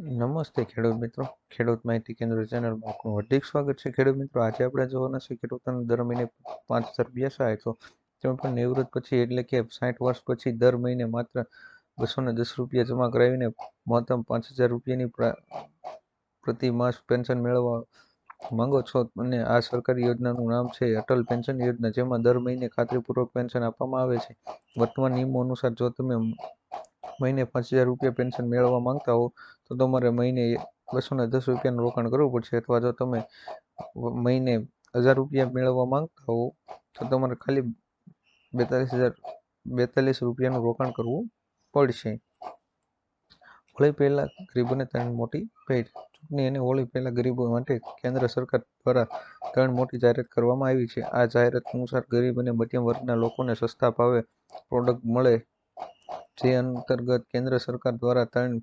નમસ્તે ખેડૂત મિત્રો. ખેડૂત માહિતી કેન્દ્ર ચેનલમાં આપનું હાર્દિક સ્વાગત છે. ખેડૂત મિત્રો, આજે આપણે જોવાના છે ખેડૂતોને દર મહિને પાંચ હજાર બેસાય તો તેમાં પણ નિવૃત્ત પછી એટલે કે સાઠ વર્ષ પછી દર મહિને માત્ર બસો ને દસ રૂપિયા જમા કરાવીને મહત્તમ પાંચ હજાર રૂપિયાની પ્રતિ માસ પેન્શન મેળવવા માંગો છો અને આ સરકારી યોજનાનું નામ છે અટલ પેન્શન યોજના, જેમાં દર મહિને ખાતરીપૂર્વક પેન્શન આપવામાં આવે છે. વર્તમાન નિયમો અનુસાર જો તમે મહિને પાંચ હજાર રૂપિયા પેન્શન મેળવવા માંગતા હો, તો તમારે મહિને બસો ને દસ રૂપિયાનું રોકાણ કરવું પડશે. અથવા જો તમે મહિને હજાર રૂપિયા મેળવવા માંગતા હો, તો તમારે ખાલી બેતાલીસ હજાર, બેતાલીસ રૂપિયાનું રોકાણ કરવું પડશે. હોળી પહેલાં ગરીબોને ત્રણ મોટી ભેટ. ચૂંટણી અને હોળી પહેલાં ગરીબો માટે કેન્દ્ર સરકાર દ્વારા ત્રણ મોટી જાહેરાત કરવામાં આવી છે. આ જાહેરાત અનુસાર ગરીબ અને મધ્યમ વર્ગના લોકોને સસ્તા ભાવે પ્રોડક્ટ મળે જે અંતર્ગત કેન્દ્ર સરકાર દ્વારા ત્રણ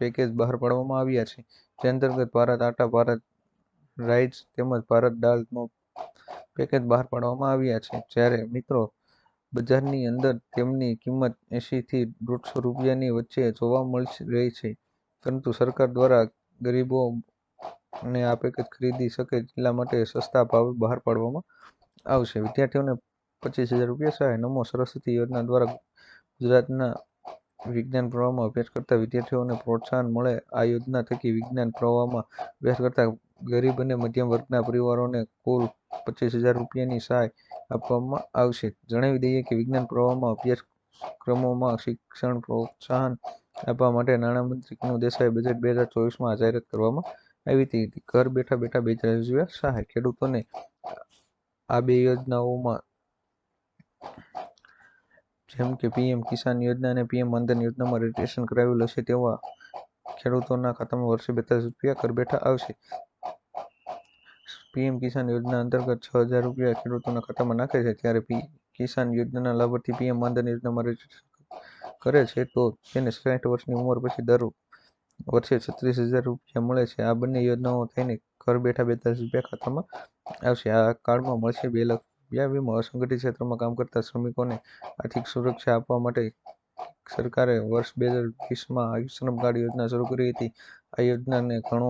પેકેજ બહાર પાડવામાં આવ્યા છે. જે અંતર્ગત ભારત, આટા ભારત રાઇટ્સ તેમજ ભારત દાળનો પેકેજ બહાર પાડવામાં આવ્યા છે. જ્યારે મિત્રો બજારની અંદર તેમની કિંમત એંશીથી દોઢસો રૂપિયાની વચ્ચે જોવા મળી રહી છે. પરંતુ સરકાર દ્વારા ગરીબો ને આ પેકેજ ખરીદી શકે એટલા માટે સસ્તા ભાવે બહાર પાડવામાં આવશે. વિદ્યાર્થીઓને પચીસ હજાર રૂપિયા સહાય નમો સરસ્વતી યોજના દ્વારા ગુજરાતના વિજ્ઞાન પ્રવાહમાં અભ્યાસ કરતા વિદ્યાર્થીઓને પ્રોત્સાહન મળે, આ યોજના થકી વિજ્ઞાન પ્રવાહમાં અભ્યાસ કરતા ગરીબ અને મધ્યમ વર્ગના પરિવારોને કુલ પચીસ હજાર રૂપિયાની સહાય આપવામાં આવશે. જણાવી દઈએ કે વિજ્ઞાન પ્રવાહમાં અભ્યાસક્રમોમાં શિક્ષણ પ્રોત્સાહન આપવા માટે નાણામંત્રી કનુ દેસાઈ બજેટ બે હજાર ચોવીસમાં જાહેરાત કરવામાં આવી હતી. ઘર બેઠા બેઠા બે હજાર સહાય ખેડૂતોને આ બે યોજનાઓમાં જેમ કે પીએમ કિસાન યોજના અને પીએમ માનધન યોજનામાં રજીસ્ટ્રેશન કરાવેલ હશે તેવા ખેડૂતોના ખાતામાં વર્ષે બેતાલીસ રૂપિયા કર બેઠા આવશે. પીએમ કિસાન યોજના અંતર્ગત છ હજાર રૂપિયા ખેડૂતોના ખાતામાં નાખે છે. ત્યારે પી કિસાન યોજનાના લાભાર્થી પીએમ માનધન યોજનામાં રજીસ્ટ્રેશન કરે છે તો તેને સાઠ વર્ષની ઉંમર પછી દર વર્ષે છત્રીસ હજાર રૂપિયા મળે છે. આ બંને યોજનાઓ થઈને ઘર બેઠા બેતાલીસ રૂપિયા ખાતામાં આવશે. આ કાર્ડમાં મળશે બે લાખ રૂપિયા વીમો અસંગઠિત ક્ષેત્રમાં કામ કરતા શ્રમિકોને આર્થિક સુરક્ષા આપવા માટે સરકારે વર્ષ બે હજાર વીસમાં શ્રમ કાર્ડ યોજના શરૂ કરી હતી. આ યોજનાને ઘણો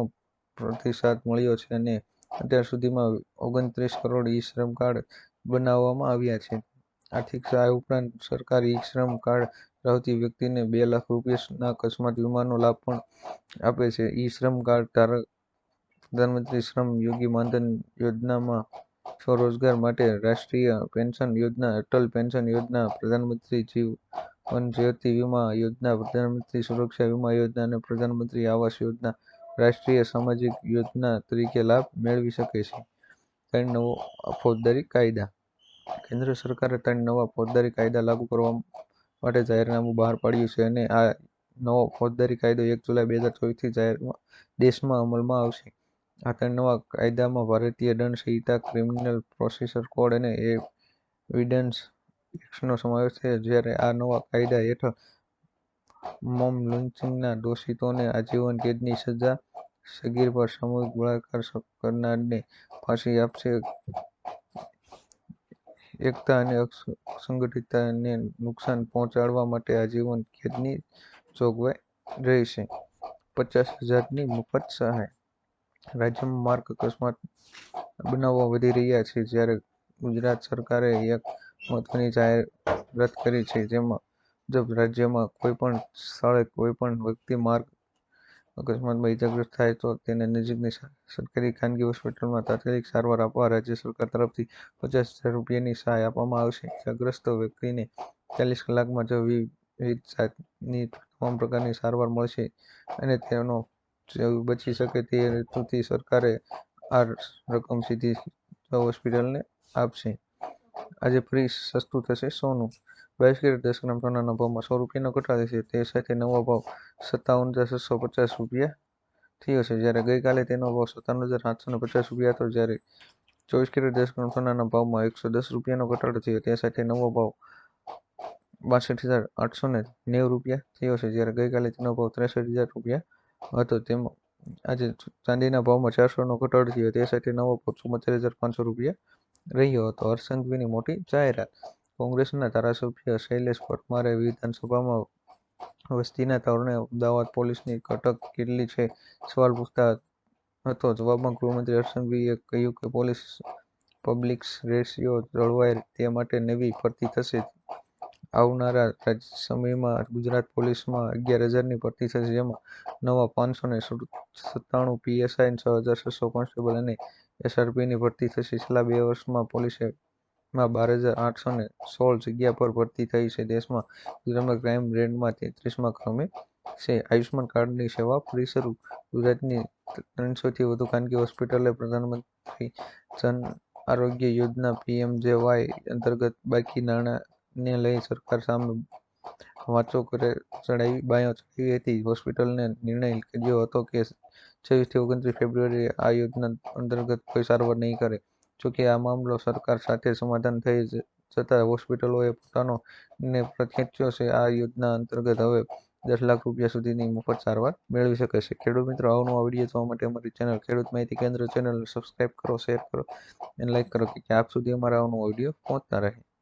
પ્રતિસાદ મળ્યો છે અને અત્યાર સુધીમાં ઓગણત્રીસ કરોડ ઈ શ્રમ કાર્ડ બનાવવામાં આવ્યા છે. આર્થિક સહાય ઉપરાંત સરકાર ઈ શ્રમ કાર્ડ ધરાવતી વ્યક્તિને બે લાખ રૂપિયાના અકસ્માત વીમાનો લાભ પણ આપે છે. ઈ શ્રમ કાર્ડ ધારક પ્રધાનમંત્રી શ્રમ યોગી માનધન યોજનામાં સ્વરોજગાર માટે રાષ્ટ્રીય પેન્શન યોજના, અટલ પેન્શન યોજના, પ્રધાનમંત્રી જીવન જ્યોતિ વીમા યોજના, પ્રધાનમંત્રી સુરક્ષા વીમા યોજના અને પ્રધાનમંત્રી આવાસ યોજના રાષ્ટ્રીય સામાજિક યોજના તરીકે લાભ મેળવી શકે છે. ત્રણ નવો ફોજદારી કાયદા. કેન્દ્ર સરકારે ત્રણ નવા ફોજદારી કાયદા લાગુ કરવા માટે જાહેરનામું બહાર પાડ્યું છે અને આ નવો ફોજદારી કાયદો એક જુલાઈ બે હજાર ચોવીસથી જાહેરમાં દેશમાં અમલમાં આવશે. આ નવા કાયદામાં ભારતીય દંડ સંહિતા ક્રિમિનલ પ્રોસેસર કોડ અને એવિડન્સ એક્ટનો સમાવેશ છે જ્યારે આ નવા કાયદા હેઠળ મોમ લિન્ચિંગના દોષિતોને આજીવન કેદની સજા, સગીર પર સામૂહિક બળાત્કાર કરનારને ફાંસી આપશે. એકતા અને અસંગઠિતતાને નુકસાન પહોંચાડવા માટે આજીવન કેદની જોગવાઈ રહેશે. પચાસ હજારની મફત સહાય રાજ્યમાં માર્ગ અકસ્માત બનાવો વધી રહ્યા છે, જ્યારે ગુજરાત સરકારે એક મહત્વની જાહેરાત કરી છે, જેમાં મુજબ રાજ્યમાં કોઈપણ સ્થળે કોઈપણ વ્યક્તિ માર્ગ અકસ્માતમાં ઇજાગ્રસ્ત થાય, તો તેને નજીકની સરકારી ખાનગી હોસ્પિટલમાં તાત્કાલિક સારવાર આપવા રાજ્ય સરકાર તરફથી પચાસ હજાર રૂપિયાની સહાય આપવામાં આવશે. ઇજાગ્રસ્ત વ્યક્તિને ચાલીસ કલાકમાં જો વિવિધ જાતની તમામ પ્રકારની સારવાર મળશે અને તેનો બચી શકે તે હેતુથી સરકારે આ રકમ સીધી હોસ્પિટલને આપશે. આજે ફ્રી સસ્તું થશે સોનું. બાવીસ કેરેટ દસ ગ્રામ સોનાના ભાવમાં સો રૂપિયાનો ઘટાડો છે તે સાથે નવો ભાવ સત્તાવન હજાર છસો પચાસ રૂપિયા થયો છે. જ્યારે ગઈકાલે તેનો ભાવ સત્તાવન હજાર સાતસો ને પચાસ રૂપિયા હતો. જ્યારે ચોવીસ કેરેટ દસ ગ્રામ સોનાના ભાવમાં એકસો દસ રૂપિયાનો ઘટાડો થયો. તે સાથે નવો ભાવ બાસઠ હજાર આઠસો ને નેવું રૂપિયા થયો છે. જ્યારે ગઈકાલે તેનો ભાવ ત્રેસઠ હજાર રૂપિયા હતો. તેમાં આજે ચાંદીના ભાવમાં ચારસોનો ઘટાડો થયો. તે સાથે નવો ભાવ ચુમ્મોતેર હજાર પાંચસો રૂપિયા રહ્યો હતો. હર્ષ મોટી જાહેરાત. કોંગ્રેસના ધારાસભ્ય શૈલેષ પરમારે વિધાનસભામાં વસ્તીના ધોરણે અમદાવાદ પોલીસની કટક કેટલી છે સવાલ પૂછતા હતો. જવાબમાં ગૃહમંત્રી હર્ષસંઘવીએ કહ્યું કે, પોલીસ પબ્લિક રેશિયો જળવાય તે માટે નવી ભરતી થશે. આવનારા સમયમાં ગુજરાત પોલીસમાં અગિયાર હજારની ભરતી થશે, જેમાં નવા પાંચસો ને સત્તાણું પીએસઆઈ છ હજાર છસો કોન્સ્ટેબલ અને એસઆરપીની ભરતી થશે. છેલ્લા બે વર્ષમાં પોલીસે માં બાર હજાર આઠસો ને સોળ જગ્યા પર ભરતી થઈ છે. દેશમાં ગુજરાતમાં ક્રાઇમ રેટમાં તેત્રીસમાં ક્રમે છે. આયુષ્માન કાર્ડની સેવા ફરી શરૂ. ગુજરાતની ત્રણસોથી વધુ ખાનગી હોસ્પિટલે પ્રધાનમંત્રી જન આરોગ્ય યોજના પીએમજેવાય અંતર્ગત બાકી નાણાંને લઈ સરકાર સામે વાંચો કરે ચડાવી બાયો ચડાવી હતી. હોસ્પિટલને નિર્ણય કર્યો હતો કે છવ્વીસથી ઓગણત્રીસ ફેબ્રુઆરી આ યોજના અંતર્ગત કોઈ સારવાર નહીં કરે. જોકે આ મામલો સરકાર સાથે સમાધાન થઈ જતાં હોસ્પિટલોએ પોતાનો નિર્ણય પરત ખેંચ્યો છે. આ યોજના અંતર્ગત હવે દસ લાખ રૂપિયા સુધીની મફત સારવાર મેળવી શકે છે. ખેડૂત મિત્રો, આવનો વીડિયો જોવા માટે અમારી ચેનલ ખેડૂત માહિતી કેન્દ્ર ચેનલ સબસ્ક્રાઇબ કરો શેર કરો અને લાઇક કરો કે આપ સુધી અમારા આવનો વીડિયો પહોંચતા રહે.